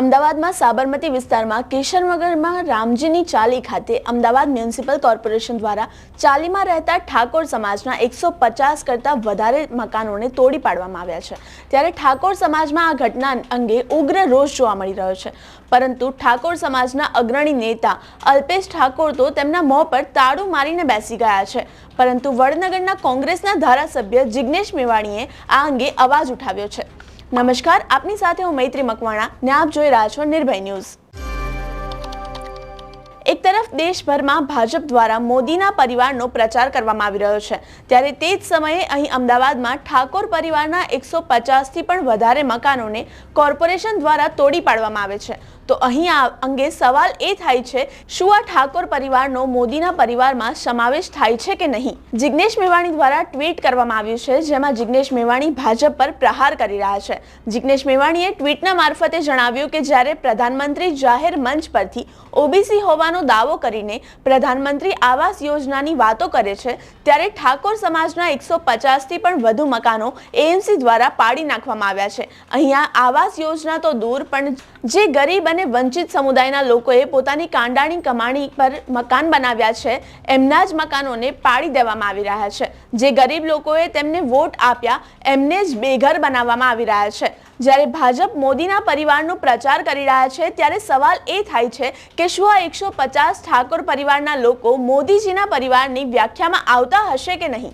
અમદાવાદમાં સાબરમતી વિસ્તારમાં કેશરનગરમાં રામજીની ચાલી ખાતે અમદાવાદ મ્યુનિસિપલ કોર્પોરેશન દ્વારા ચાલીમાં રહેતા ઠાકોર સમાજના એકસો પચાસ કરતાં વધારે મકાનોને તોડી પાડવામાં આવ્યા છે. ત્યારે ઠાકોર સમાજમાં આ ઘટના અંગે ઉગ્ર રોષ જોવા મળી રહ્યો છે. પરંતુ ઠાકોર સમાજના અગ્રણી નેતા અલ્પેશ ઠાકોર તો તેમના મોં પર તાળું મારીને બેસી ગયા છે. પરંતુ વડનગરના કોંગ્રેસના ધારાસભ્ય જિગ્નેશ મેવાણીએ આ અંગે અવાજ ઉઠાવ્યો છે. નમસ્કાર, આપની સાથે હું મૈત્રી મકવાણા ને આપ જોઈ રહ્યા છો નિર્ભય ન્યૂઝ. એક તરફ દેશભરમાં ભાજપ દ્વારા મોદીના પરિવારનો પ્રચાર કરવામાં આવી રહ્યો છે. ત્યારે તે જ સમયે અહીં અમદાવાદમાં ઠાકોર પરિવારના એકસો પચાસથી પણ વધારે મકાનોને કોર્પોરેશન દ્વારા તોડી પાડવામાં આવે છે. તો અહીં અંગે સવાલ એ થાય છે, શું આ ઠાકોર પરિવારનો મોદીના પરિવારમાં સમાવેશ થાય છે કે નહીં? જિગ્નેશ મેવાણી દ્વારા ટ્વીટ કરવામાં આવ્યું છે, જેમાં જિગ્નેશ મેવાણી ભાજપ પર પ્રહાર કરી રહ્યા છે. જિગ્નેશ મેવાણીએ ટ્વીટના મારફતે જણાવ્યું કે જ્યારે પ્રધાનમંત્રી જાહેર મંચ પરથી ઓબીસી હોવાનો દાવો કરીને પ્રધાનમંત્રી આવાસ યોજનાની વાતો કરે છે, ત્યારે ઠાકોર સમાજના એકસો પચાસથી પણ વધુ મકાનો એએમસી દ્વારા પાડી નાખવામાં આવ્યા છે. અહીંયા આવાસ યોજના તો દૂર, પણ જે ગરીબ અને વંચિત સમુદાયના લોકોએ પોતાની કાંડાની કમાણી પર મકાન બનાવ્યા છે. એમના જ મકાનોને પાડી દેવામાં આવી રહ્યા છે. જે ગરીબ લોકોએ તેમને વોટ આપ્યા, એમને જ બેઘર બનાવવામાં આવી રહ્યા છે. જ્યારે ભાજપ મોદીના પરિવારનો પ્રચાર કરી રહ્યા છે, ત્યારે સવાલ એ થાય છે કે શું આ એકસો પચાસ ઠાકોર પરિવારના લોકો મોદીજીના પરિવારની વ્યાખ્યામાં આવતા હશે કે નહીં?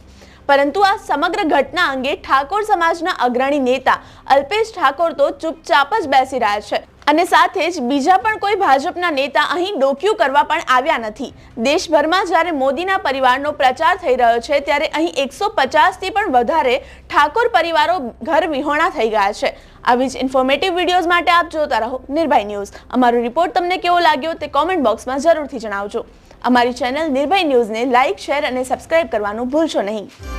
પરંતુ આ સમગ્ર ઘટના અંગે ઠાકોર સમાજના અગ્રણી નેતા અલ્પેશ ઠાકોર તો ચૂપચાપ જ બેસી રહ્યા છે. અને સાથે જ બીજા પણ કોઈ ભાજપના નેતા અહીં ડોક્યું કરવા પણ આવ્યા નથી. દેશભરમાં જ્યારે મોદીના પરિવારનો પ્રચાર થઈ રહ્યો છે, ત્યારે અહીં એકસો પચાસથી પણ વધારે ઠાકોર પરિવારો ઘર વિહોણા થઈ ગયા છે. આવી જ ઇન્ફોર્મેટિવ વિડીયોઝ માટે આપ જોતા રહો નિર્ભય ન્યૂઝ. અમારો રિપોર્ટ તમને કેવો લાગ્યો તે કોમેન્ટ બોક્સમાં જરૂરથી જણાવજો. અમારી ચેનલ નિર્ભય ન્યૂઝને લાઇક શેર અને સબસ્ક્રાઇબ કરવાનું ભૂલશો નહીં.